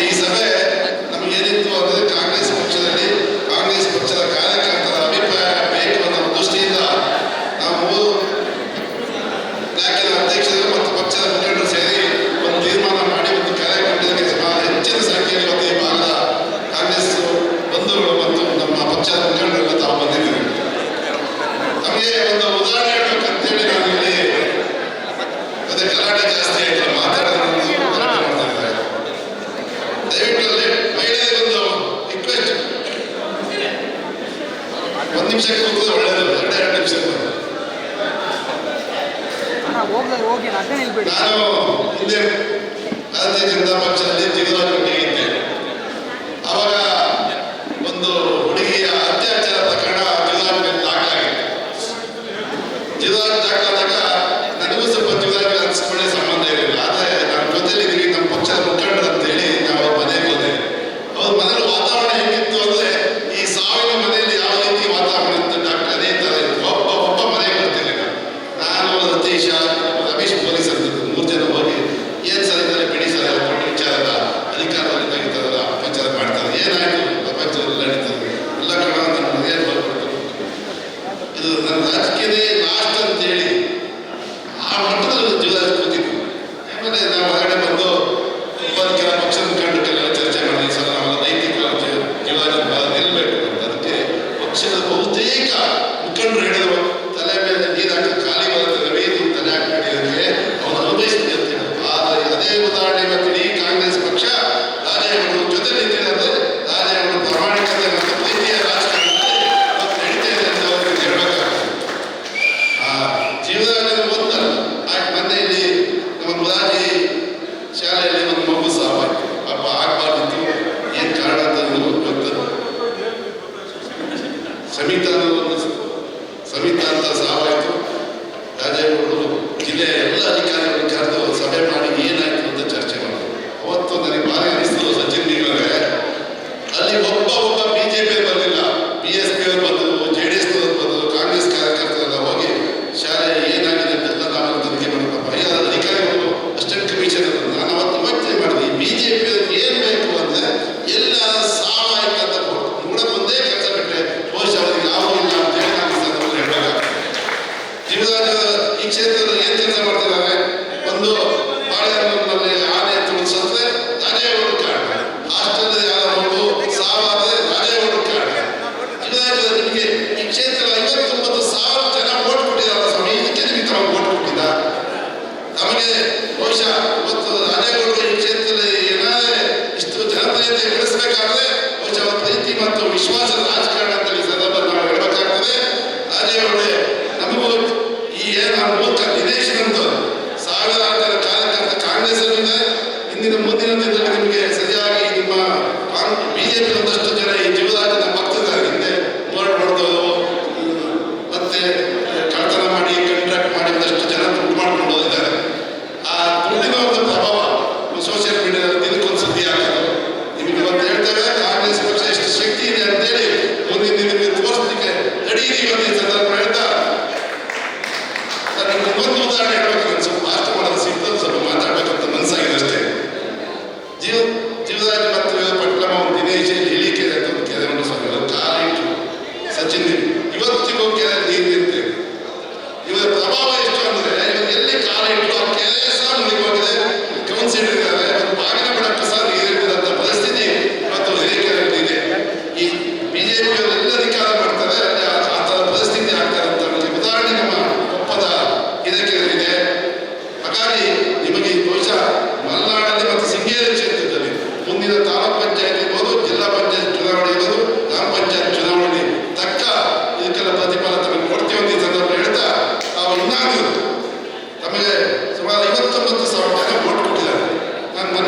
ಈ ಸಭೆ ನಮಗೇನಿತ್ತು ಅಂದರೆ ನಿಮಿಷಕ್ಕೆ ಹೋಗಿದ್ರೆ ಒಳ್ಳೇದು ಎರಡೇ ಎರಡು ನಿಮಿಷಕ್ಕೆ ನಾನು ಹಿಂದೆ ಭಾರತೀಯ ಜನತಾ ಪಕ್ಷದಲ್ಲಿ ತೆಗೆದುಕೊಂಡಿದ್ದೆ ಅವಾಗ ಒಂದು ರತೀಶ ರಮೇಶ್ ಪೊಲೀಸ್ ಮೂರು ಹೋಗಿ ಏನು ಸರ್ ಇದನ್ನ ಬಿಡಿ ಸರ್ ವಿಚಾರ ಮಾಡ್ತಾರೆ. ಏನಾಯಿತು? ಪ್ರಪಂಚದಲ್ಲಿ ನಡೀತದೆ. ಕಡೆ ಇದು ನನ್ನ ರಾಜಕೀಯ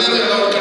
আমাদের